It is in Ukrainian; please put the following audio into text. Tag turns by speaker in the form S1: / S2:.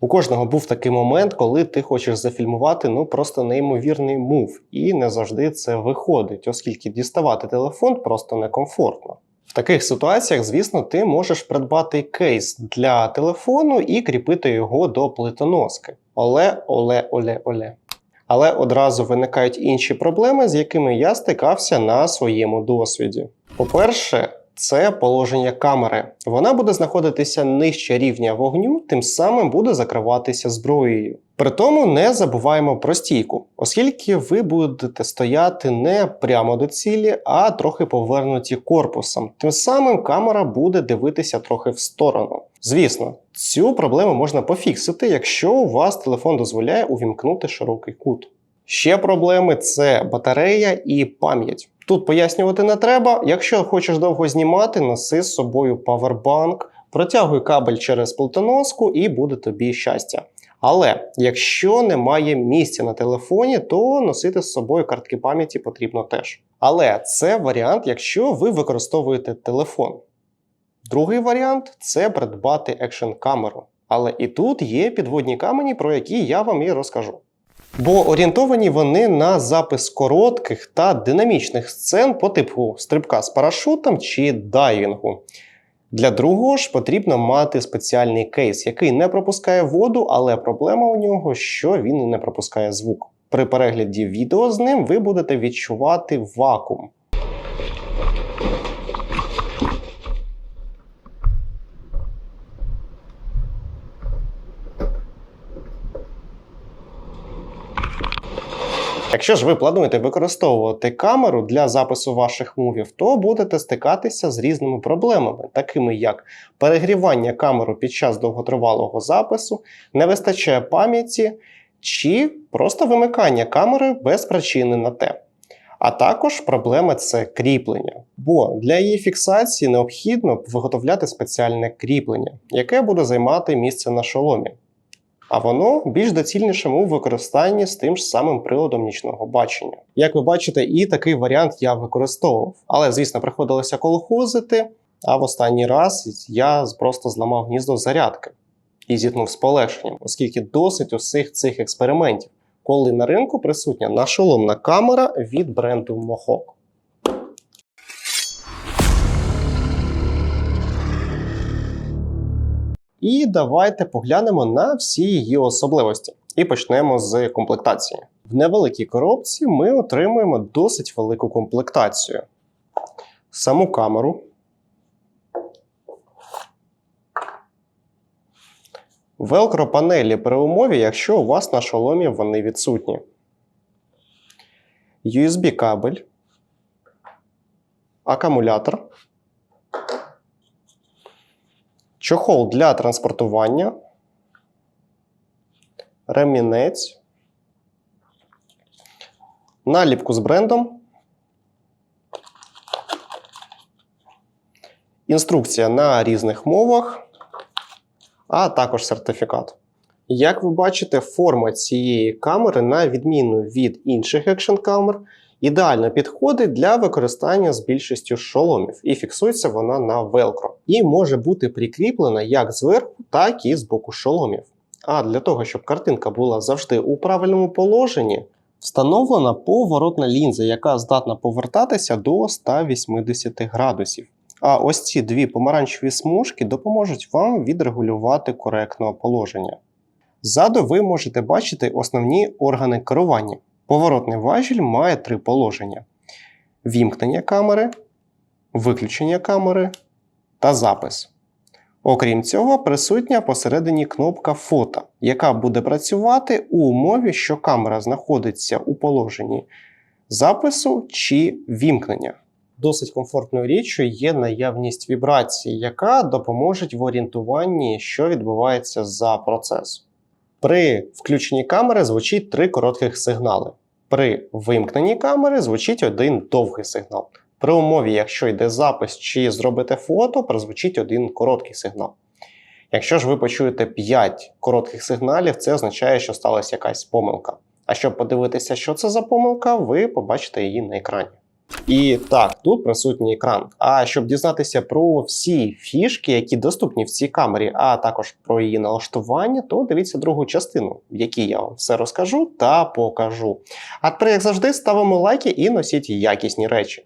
S1: У кожного був такий момент, коли ти хочеш зафільмувати ну просто неймовірний мув, і не завжди це виходить, оскільки діставати телефон просто некомфортно. В таких ситуаціях, звісно, ти можеш придбати кейс для телефону і кріпити його до плитоноски. Оле, оле, оле, оле. Але одразу виникають інші проблеми, з якими я стикався на своєму досвіді. По-перше, це положення камери. Вона буде знаходитися нижче рівня вогню, тим самим буде закриватися зброєю. При тому не забуваємо про стійку, оскільки ви будете стояти не прямо до цілі, а трохи повернуті корпусом. Тим самим камера буде дивитися трохи в сторону. Звісно, цю проблему можна пофіксити, якщо у вас телефон дозволяє увімкнути широкий кут. Ще проблеми це батарея і пам'ять. Тут пояснювати не треба. Якщо хочеш довго знімати, носи з собою павербанк, протягуй кабель через плитоноску і буде тобі щастя. Але якщо немає місця на телефоні, то носити з собою картки пам'яті потрібно теж. Але це варіант, якщо ви використовуєте телефон. Другий варіант це придбати екшн камеру. Але і тут є підводні камені, про які я вам і розкажу. Бо орієнтовані вони на запис коротких та динамічних сцен по типу стрибка з парашутом чи дайвінгу. Для другого ж потрібно мати спеціальний кейс, який не пропускає воду, але проблема у нього, що він не пропускає звук. При перегляді відео з ним ви будете відчувати вакуум. Якщо ж ви плануєте використовувати камеру для запису ваших мувів, то будете стикатися з різними проблемами, такими як перегрівання камери під час довготривалого запису, не вистачає пам'яті чи просто вимикання камери без причини на те. А також проблема це кріплення. Бо для її фіксації необхідно виготовляти спеціальне кріплення, яке буде займати місце на шоломі. А воно більш доцільнішим у використанні з тим ж самим приладом нічного бачення. Як ви бачите, і такий варіант я використовував. Але, звісно, приходилося колхозити. А в останній раз я просто зламав гніздо зарядки і зіткнув з полегшенням, оскільки досить усіх цих експериментів, коли на ринку присутня нашоломна камера від бренду Mohawk. І давайте поглянемо на всі її особливості. І почнемо з комплектації. В невеликій коробці ми отримуємо досить велику комплектацію. Саму камеру. Велкро панелі при умові, якщо у вас на шоломі вони відсутні. USB кабель, акумулятор, чохол для транспортування, ремінець, наліпку з брендом, інструкція на різних мовах, а також сертифікат. Як ви бачите, форма цієї камери, на відміну від інших екшн камер, ідеально підходить для використання з більшістю шоломів, і фіксується вона на велкро. І може бути прикріплена як зверху, так і з боку шоломів. А для того, щоб картинка була завжди у правильному положенні, встановлена поворотна лінза, яка здатна повертатися до 180 градусів. А ось ці дві помаранчеві смужки допоможуть вам відрегулювати коректне положення. Ззаду ви можете бачити основні органи керування. Поворотний важіль має три положення: вімкнення камери, виключення камери та запис. Окрім цього, присутня посередині кнопка фото, яка буде працювати у умові, що камера знаходиться у положенні запису чи вімкнення. Досить комфортною річчю є наявність вібрації, яка допоможе в орієнтуванні, що відбувається за процесом. При включенні камери звучить три коротких сигнали. При вимкненні камери звучить один довгий сигнал. При умові, якщо йде запис чи зробите фото, прозвучить один короткий сигнал. Якщо ж ви почуєте 5 коротких сигналів, це означає, що сталася якась помилка. А щоб подивитися, що це за помилка, ви побачите її на екрані. І так, тут присутній екран. А щоб дізнатися про всі фішки, які доступні в цій камері, а також про її налаштування, то дивіться другу частину, в якій я вам все розкажу та покажу. А тепер, як завжди, ставимо лайки і носіть якісні речі.